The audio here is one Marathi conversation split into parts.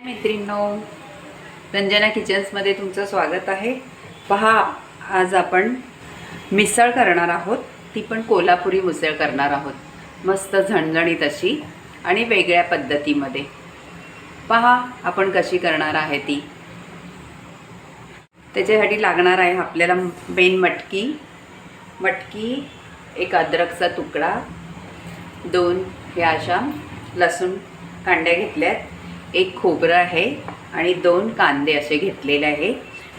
मैत्रिणींनो रंजना किचन्समध्ये तुमचं स्वागत आहे. पहा आज आपण मिसळ करणार आहोत. ती पण कोल्हापुरी मिसळ करणार आहोत. मस्त झणझणीत अशी आणि वेगळ्या पद्धतीमध्ये. पहा आपण कशी करणार आहे ती. त्याच्यासाठी लागणार आहे आपल्याला मेन मटकी. मटकी एक अद्रकचा तुकडा दोन ह्या अशा लसूण कांड्या घेतल्यात. एक खोबरं आहे आणि दोन कांदे असे घेतलेले आहे.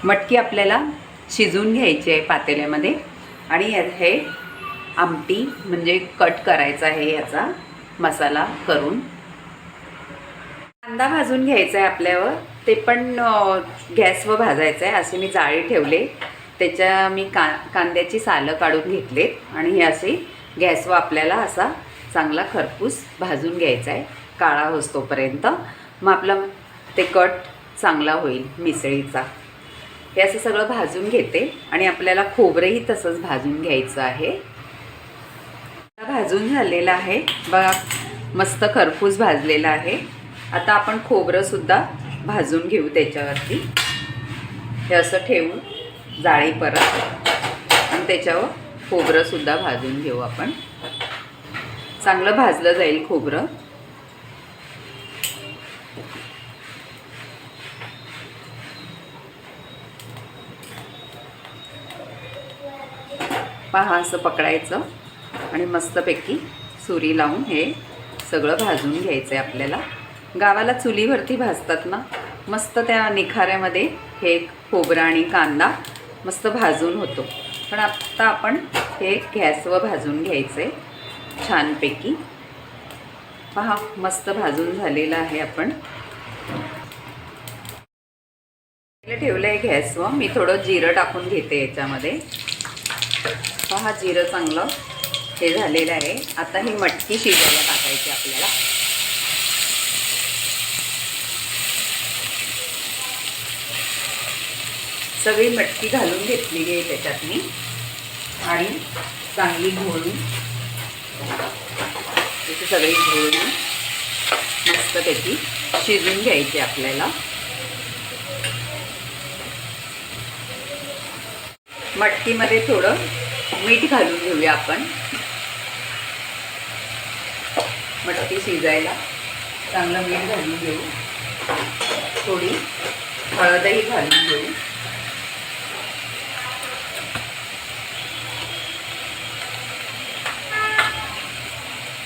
मटकी आपल्याला शिजवून घ्यायची आहे पातेल्यामध्ये. आणि हे आमटी म्हणजे कट करायचा आहे याचा मसाला करून. कांदा भाजून घ्यायचा आहे आपल्यावर. ते पण गॅसवर भाजायचं आहे. असे मी जाळी ठेवले. त्याच्या मी का कांद्याची सालं काढून घेतलेत. आणि हे असे गॅसवर आपल्याला असा चांगला खरपूस भाजून घ्यायचा आहे. काळा होतोपर्यंत मग आपला ते कट चांगला होईल मिसळीचा. हे असं सगळं भाजून घेते आणि आपल्याला खोबरंही तसंच भाजून घ्यायचं आहे. आता भाजून झालेलं आहे. बघा मस्त खरपूस भाजलेला आहे. आता आपण खोबरंसुद्धा भाजून घेऊ त्याच्यावरती. हे असं ठेवून जाळी परत आणि त्याच्यावर खोबरंसुद्धा भाजून घेऊ आपण. चांगलं भाजलं जाईल खोबरं. पहा असं पकडायचं. आणि मस्तपैकी सुरी लावून हे सगळं भाजून घ्यायचं आहे आपल्याला. गावाला चुलीवरती भाजतात ना मस्त त्या निखाऱ्यामध्ये हे खोबरं आणि कांदा मस्त भाजून होतो. पण आत्ता आपण हे गॅसवर भाजून घ्यायचं आहे छानपैकी. पहा मस्त भाजून झालेलं आहे आपण. ठेवलं आहे गॅसवर मी थोडं जिरं टाकून घेते याच्यामध्ये. हा जिरं चांगलं हे झालेलं आहे. आता ही मटकी शिजायला टाकायची आपल्याला. सगळी मटकी घालून घेतलेली आहे त्याच्यात मी आणि चांगली घोळून. त्याची सगळी घोळून मस्त त्याची शिजून घ्यायची आपल्याला. मटकीमध्ये थोडं मीठ घालून घेऊया आपण. मटकी शिजायला चांगलं मीठ घालून घेऊ. थोडी हळदही घालून घेऊ.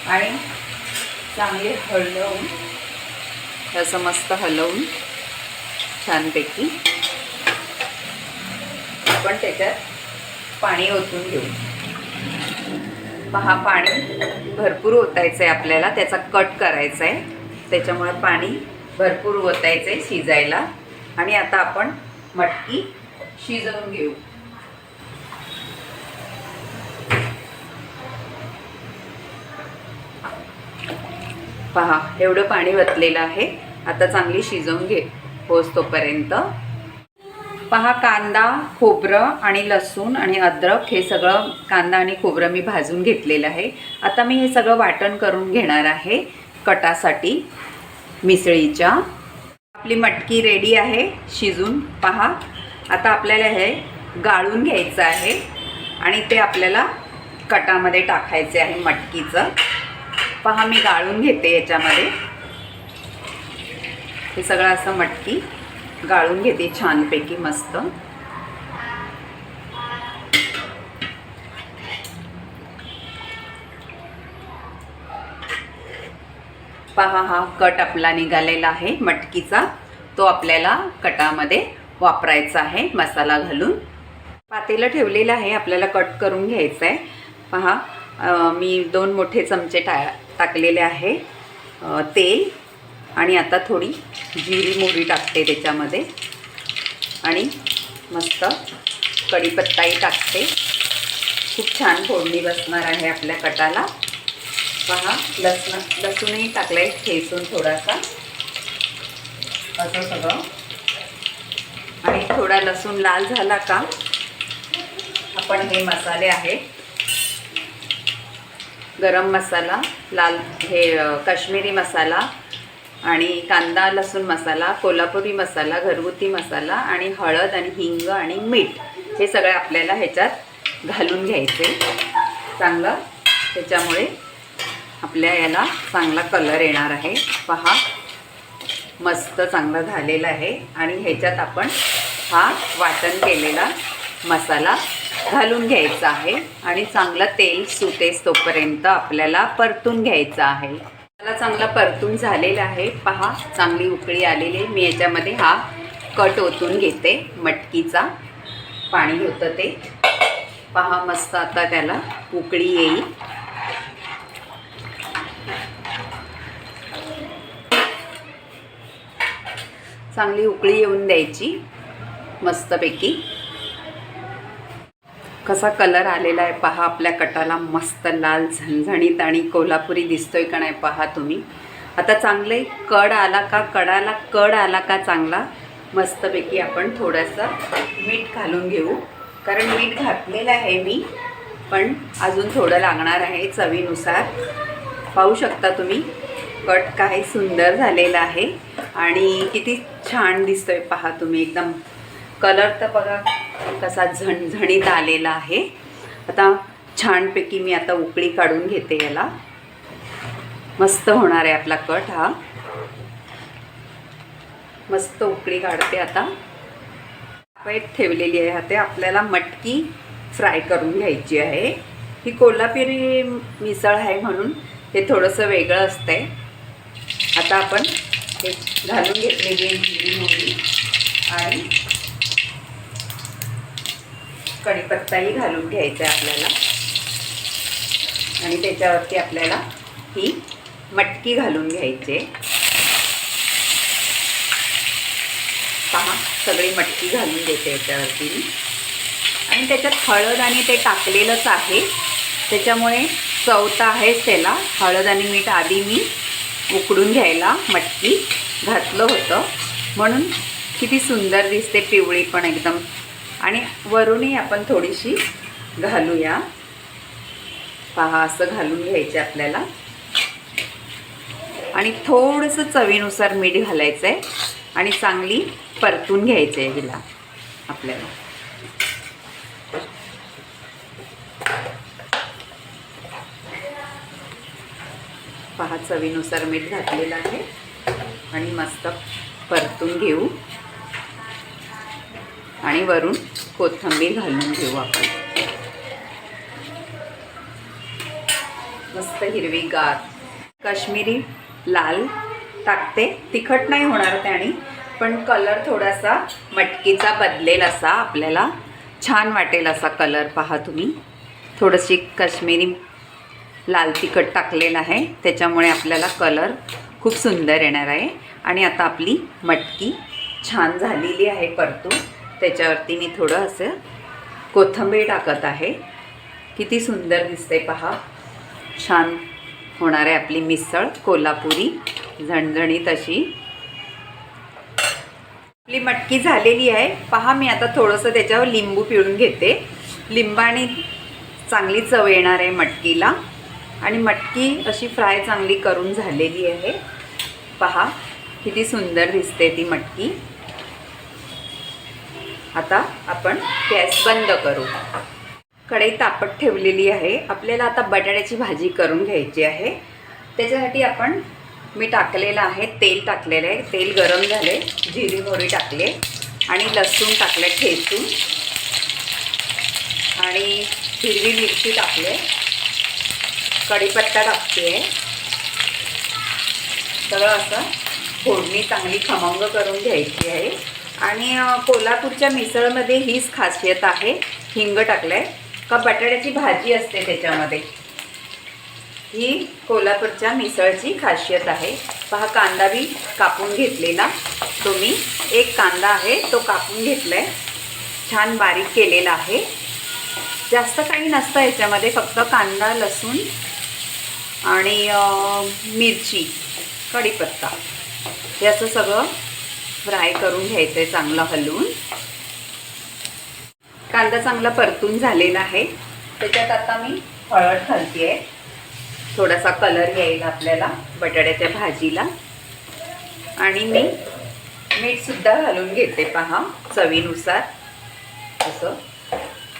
आणि चांगले हलवून असं मस्त हलवून छानपैकी. आपण त्याच्यात पाणी ओतून घेऊ. पहा पाणी भरपूर ओतायचं आहे आपल्याला त्याचा कट करायचा आहे त्याच्यामुळे पाणी भरपूर ओतायचं आहे शिजायला. आणि आता आपण मटकी शिजवून घेऊ. पहा एवढं पाणी वतलेलं आहे. आता चांगली शिजवून घे होस तोपर्यंत. पहा कांदा खोबरं आणि लसूण आणि अद्रक हे सगळं कांदा आणि खोबरं मी भाजून घेतलेलं आहे. आता मी हे सगळं वाटण करून घेणार आहे कटासाठी मिसळीच्या. आपली मटकी रेडी आहे शिजून पहा. आता आपल्याला हे गाळून घ्यायचं आहे आणि ते आपल्याला कटामध्ये टाकायचे आहे मटकीचं. पहा मी गाळून घेते याच्यामध्ये. हे सगळं असं मटकी. गाळून घेते छानपैकी मस्त. पहा हा कट आपला निघालेला आहे मटकीचा. तो आपल्याला कटामध्ये वापरायचा आहे मसाला घालून. पातेलं ठेवलेलं आहे आपल्याला कट करून घ्यायचं आहे. पहा मी दोन मोठे चमचे टा टाकलेले आहे. तेल. आणि आता थोडी जिरी मोहरी टाकते त्याच्यामध्ये. आणि मस्त कढीपत्ताही टाकते. खूप छान फोडणी बसणार आहे आपल्या कटाला. पहा लसण लसूणही टाकलं आहे ठेचून थोडासा. असं सगळं. आणि थोडा लसूण लाल झाला का? आपण हे मसाले आहेत. गरम मसाला लाल हे काश्मीरी मसाला आणि कांदा लसूण मसाला कोल्हापुरी मसाला घरगुती मसाला आणि हळद आणि हिंग आणि मीठ हे सगळं आपल्याला ह्याच्यात घालून घ्यायचे. चांगलं? त्याच्यामुळे आपल्या याला चांगला कलर येणार आहे. पहा मस्त चांगलं झालेलं आहे. आणि ह्याच्यात आपण हा वाटण केलेला मसाला घालून घ्यायचा आहे. आणि चांगलं तेल सुटेस तोपर्यंत आपल्याला परतून घ्यायचं आहे. मला चांगला परतून झालेला आहे. पहा चांगली उकळी आलेली आहे. मी याच्यामध्ये हा कट ओतून घेते मटकीचा. पाणी होतं ते. पहा मस्त आता त्याला उकळी येईल. चांगली उकळी येऊन द्यायची मस्तपैकी. कसा कलर आलेला आहे पहा आपल्या कटाला मस्त लाल झणझणीत आणि कोल्हापुरी दिसतोय का नाही पहा तुम्ही. आता चांगले कड आला का कडाला कड आला का चांगला मस्तपैकी आपण थोडंसं मीठ घालून घेऊ. कारण मीठ घातलेलं आहे मी पण अजून थोडं लागणार आहे चवीनुसार. पाहू शकता तुम्ही कट काय सुंदर झालेला आहे. आणि किती छान दिसतोय पहा तुम्ही एकदम. कलर तर बघा कसा झणझणीत आलेला आहे. आता छानपैकी मी आता उकळी काढून घेते याला. मस्त होणार आहे आपला कट हा. मस्त उकळी काढते आता. पाईप ठेवलेली आहे ते आपल्याला मटकी फ्राय करून घ्यायची आहे. ही कोल्हापुरी मिसळ आहे म्हणून हे थोडंसं वेगळं असतंय. आता आपण हे घालून घेतलेली आहे आणि कढीपत्ताही घालून घ्यायचा आहे आपल्याला. आणि त्याच्यावरती आपल्याला ही मटकी घालून घ्यायची. आहे. पहा सगळी मटकी घालून देते याच्यावरती मी. आणि त्याच्यात हळद आणि ते टाकलेलंच आहे. त्याच्यामुळे चव तर आहेच त्याला. हळद आणि मीठ आधी मी उकडून घ्यायला मटकी घातलं होतं. म्हणून किती सुंदर दिसते पिवळी पण एकदम. आणि वरूनही आपण थोडीशी घालूया. पहा असं घालून घ्यायचं आपल्याला. आणि थोडंसं चवीनुसार मीठ घालायचं आहे आणि चांगली परतून घ्यायचं आहे हिला आपल्याला. पहा चवीनुसार मीठ घातलेलं आहे. आणि मस्त परतून घेऊ. आणि वरून कोथिंबीर घालून घेऊ आपण. मस्त हिरवीगार काश्मीरी लाल टाकते. तिखट नाही होणार त्याने पण कलर थोडासा मटकीचा बदलेल असा आपल्याला. छान वाटेल असा कलर पहा तुम्ही. थोडीशी काश्मीरी लाल तिखट टाकलेलं आहे. त्याच्यामुळे आपल्याला कलर खूप सुंदर येणार आहे. आणि आता आपली मटकी छान झालेली आहे परतून. त्याच्यावरती मी थोडं असं कोथिंबीर टाकत आहे. किती सुंदर दिसते पहा. छान होणार आहे आपली मिसळ कोल्हापुरी झणझणीत अशी. आपली मटकी झालेली आहे. पहा मी आता थोडंसं त्याच्यावर लिंबू पिळून घेते. लिंबाने चांगली चव येणार आहे मटकीला. आणि मटकी अशी फ्राय चांगली करून झालेली आहे. पहा किती सुंदर दिसते ती मटकी. आता आपण गॅस बंद करू. कढई तापत ठेवलेली आहे. आपल्याला आता बटाट्याची भाजी करून घ्यायची आहे. त्याच्यासाठी आपण मी टाकलेलं आहे तेल टाकलेलं आहे. तेल गरम झाले जिरी मोहरी टाकले आणि लसूण टाकले ठेचून. आणि हिरवी मिरची टाकले कढीपत्ता टाकते आहे. सगळं असं फोडणी चांगली खमंग करून घ्यायची आहे. आणि कोल्हापूरच्या मिसळमध्ये हीच खासियत आहे. हिंग टाकलं आहे का बटाट्याची भाजी असते त्याच्यामध्ये. ही कोल्हापूरच्या मिसळची खासियत आहे. पहा कांदा बी कापून घेतलेला तो मी एक कांदा आहे तो कापून घेतला आहे छान बारीक केलेला आहे. जास्त काही नसतं याच्यामध्ये फक्त कांदा लसूण आणि मिरची कढीपत्ता. हे असं सगळं फ्राय करून घ्यायचं आहे चांगलं हलवून. कांदा चांगला परतून झालेला आहे. त्याच्यात आता मी हळद घालते आहे थोडासा कलर यायला आपल्याला बटाट्याच्या भाजीला. आणि मी मीठसुद्धा घालून घेते पहा चवीनुसार. असं.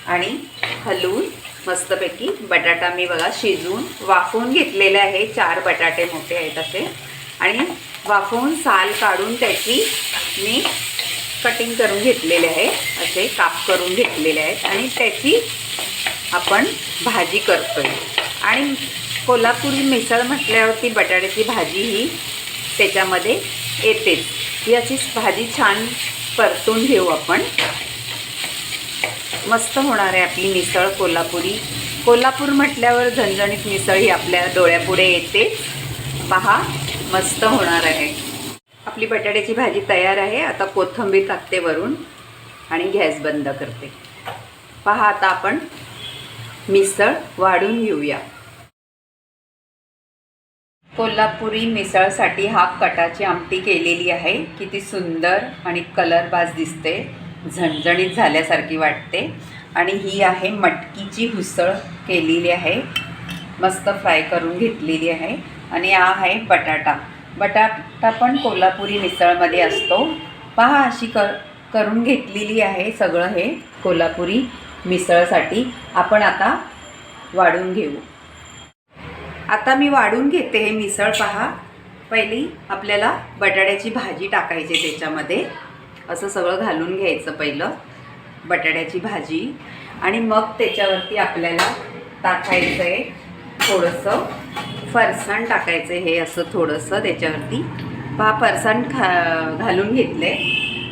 आणि हलवून मस्तपैकी बटाटा मी बघा शिजवून वाफवून घेतलेले आहे. चार बटाटे मोठे आहेत असे. आणि वाफवून साल काढून त्याची मी कटिंग करून घेतलेले आहे. असे काप करून घेतलेले आहेत. आणि त्याची आपण भाजी करतोय. आणि कोल्हापुरी मिसळ म्हटल्यावरती बटाट्याची भाजी ही त्याच्यामध्ये येतेच. ही भाजी छान परतून घेऊ आपण. मस्त होणार आहे आपली मिसळ कोल्हापुरी. कोल्हापूर म्हटल्यावर झणझणीत मिसळ ही आपल्या डोळ्यापुढे येते पहा. मस्त होणार आहे. आपली बटाट्याची भाजी तयार आहे. आता कोथिंबीर टाकते वरून आणि गॅस बंद करते. पहा आता आपण मिसळ वाढून घेऊया. कोल्हापुरी मिसळसाठी हाफ कटाची आमटी केलेली आहे. किती सुंदर आणि कलरबाज दिसते. झणझणीत झाल्यासारखी वाटते. आणि ही आहे मटकीची हुसळ केलेली आहे. मस्त फ्राय करून घेतलेली आहे. आणि हा आहे बटाटा. बटाटा पण कोल्हापुरी मिसळमध्ये असतो. पहा अशी कर करून घेतलेली आहे सगळं हे कोल्हापुरी मिसळसाठी. आपण आता वाढून घेऊ. आता मी वाढून घेते हे मिसळ पहा. पहिली आपल्याला बटाट्याची भाजी टाकायची त्याच्यामध्ये. असं सगळं घालून घ्यायचं पहिलं बटाट्याची भाजी. आणि मग त्याच्यावरती आपल्याला टाकायचं आहे थोडंसं फरसाण टाकायचं हे असं थोडंसं त्याच्यावरती. पहा फरसाण खा घालून घेतले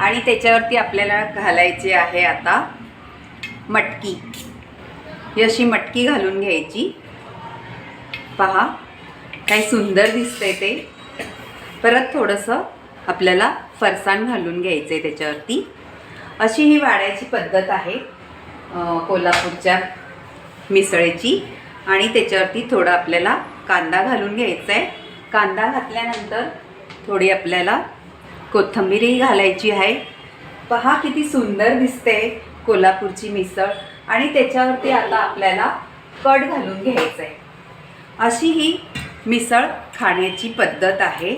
आणि त्याच्यावरती आपल्याला घालायचे आहे आता मटकी. ही अशी मटकी घालून घ्यायची. पहा काय सुंदर दिसतंय ते. परत थोडंसं आपल्याला फरसाण घालून घ्यायचं आहे त्याच्यावरती. अशी ही वाढायची पद्धत आहे कोल्हापूरच्या मिसळीची. आणि त्याच्यावरती थोडं आपल्याला कांदा घालून घ्यायचा आहे कांदा घातल्यानंतर थोडी आपल्याला कोथंबीरही घालायची आहे. पहा किती सुंदर दिसते कोल्हापूरची मिसळ. आणि त्याच्यावरती आता आपल्याला कट घालून घ्यायचं आहे अशी ही मिसळ खाण्याची पद्धत आहे.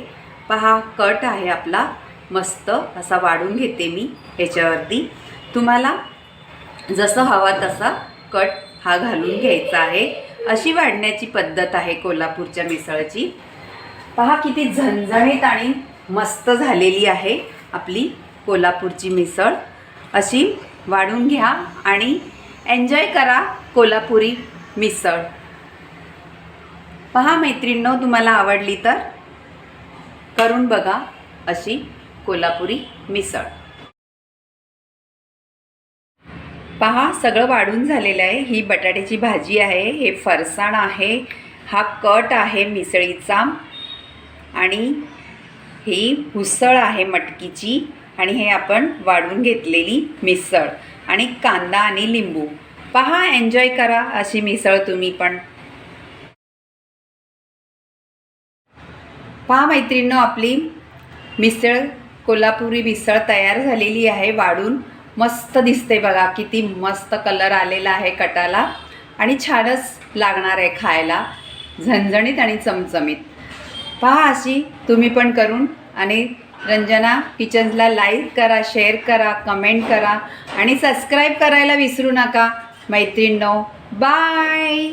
पहा कट आहे आपला. मस्त असा वाढून घेते मी ह्याच्यावरती तुम्हाला जसं हवा तसा कट हा घालून घ्यायचा आहे. अशी वाढण्याची पद्धत आहे कोल्हापूरच्या मिसळची. पहा किती झणझणीत आणि मस्त झालेली आहे आपली कोल्हापूरची मिसळ. अशी वाढून घ्या आणि एन्जॉय करा कोल्हापुरी मिसळ. पहा मैत्रिणींनो तुम्हाला आवडली तर करून बघा अशी कोल्हापुरी मिसळ. पहा सगळं वाढून झालेलं आहे. ही बटाट्याची भाजी आहे हे फरसाण आहे हा कट आहे मिसळीचा आणि ही उसळ आहे मटकीची आणि हे आपण वाढून घेतलेली मिसळ आणि कांदा आणि लिंबू. पहा एन्जॉय करा अशी मिसळ तुम्ही पण. पहा मैत्रिणींनो आपली मिसळ कोल्हापुरी मिसळ तयार झालेली आहे वाढून. मस्त दिसते बघा किती मस्त कलर आलेला आहे कटाला. आणि छानच लागणार आहे खायला. झणझणीत आणि चमचमीत. पहा अशी तुम्ही पण करून. आणि रंजना किचन्सला लाईक करा शेअर करा कमेंट करा. आणि सबस्क्राईब करायला विसरू नका. मैत्रिणींनो बाय